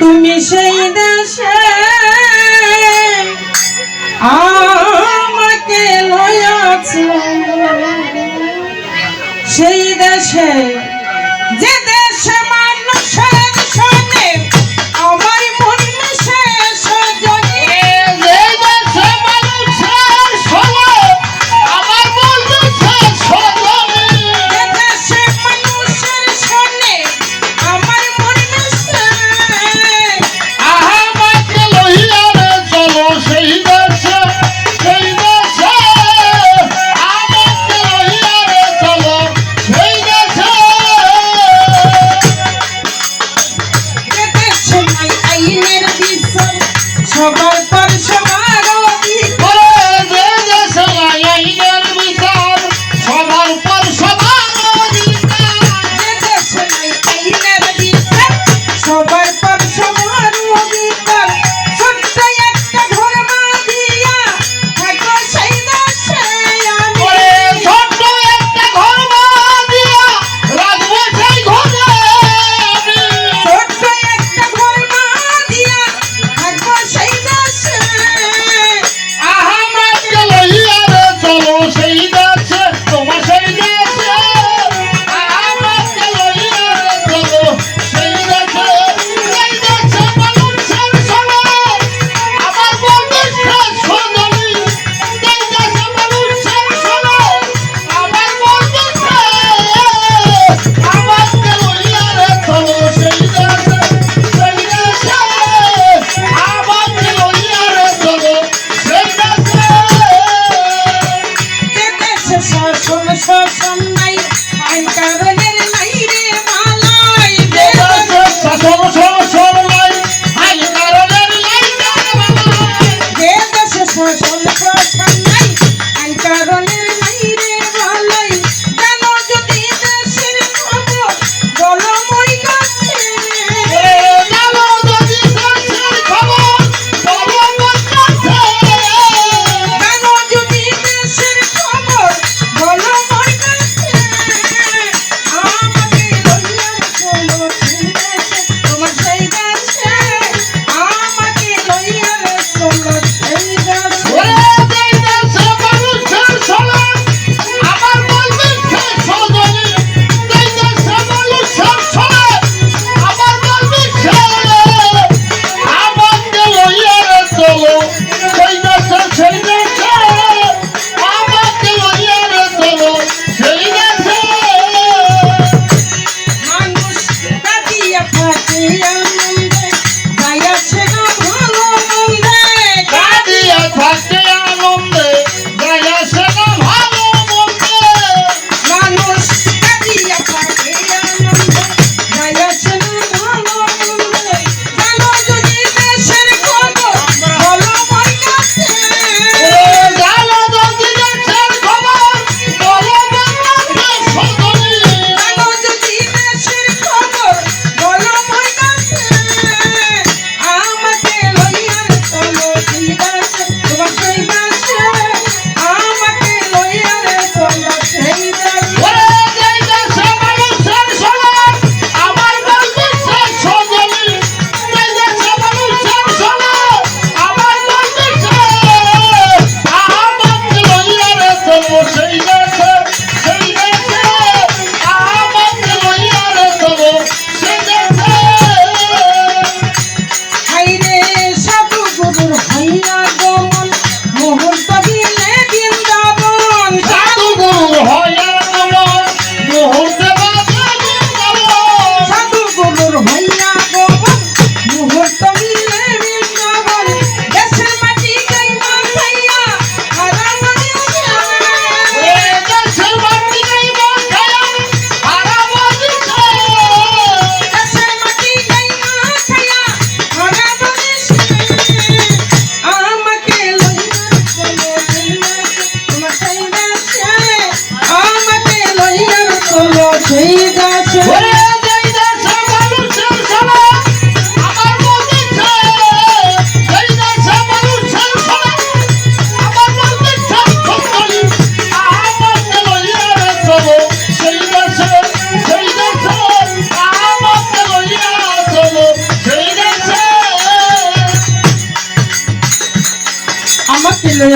তুমি সেই দেশে আমাকে লয়াছ সেই দেশে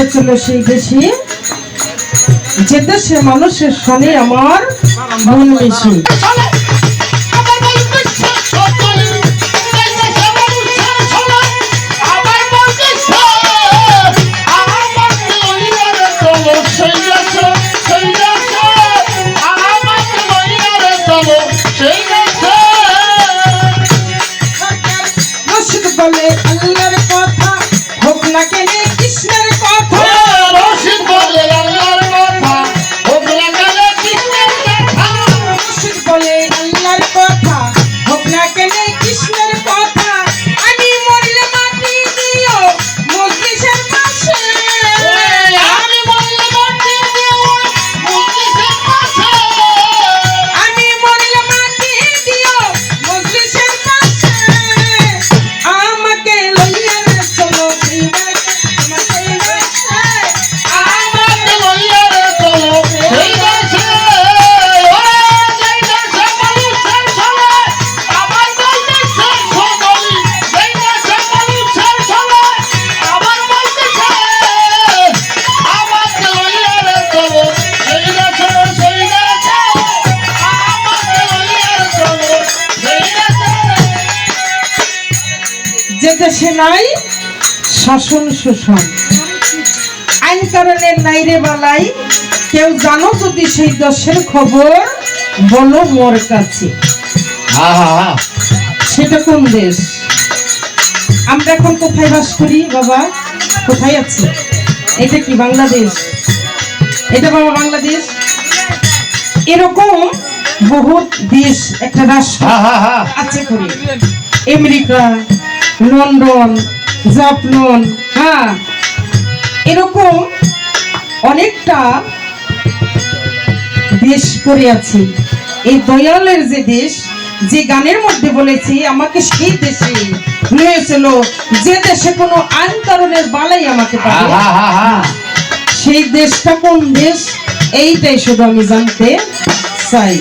চলো সেই দেশে মানুষের সনে আমার মন বেশি যে দেশে নাই শাসন শোষণ। আইন কারণের নাইরে বালাই কেউ জানো যদি সেই দেশের খবর? বলো মোর কাছে। সেটা কোন দেশ? আমরা এখন কোথায় বাস করি বাবা? কোথায় আছি? এটা কি বাংলাদেশ? এটা বাবা বাংলাদেশ? এরকম বহুত দেশ একটা রাষ্ট্র আছে করে। আমেরিকা লন্ডন জাপান হ্যাঁ। এরকম অনেকটা দেশ করে আছি এই দয়ালের যে দেশ যে গানের মধ্যে বলেছি আমাকে সেই দেশে নিয়েছিল যে দেশে কোনো আইন কারণের বালাই আমাকে সেই দেশটা কোন দেশ? এইটাই শুধু আমি জানতে চাই।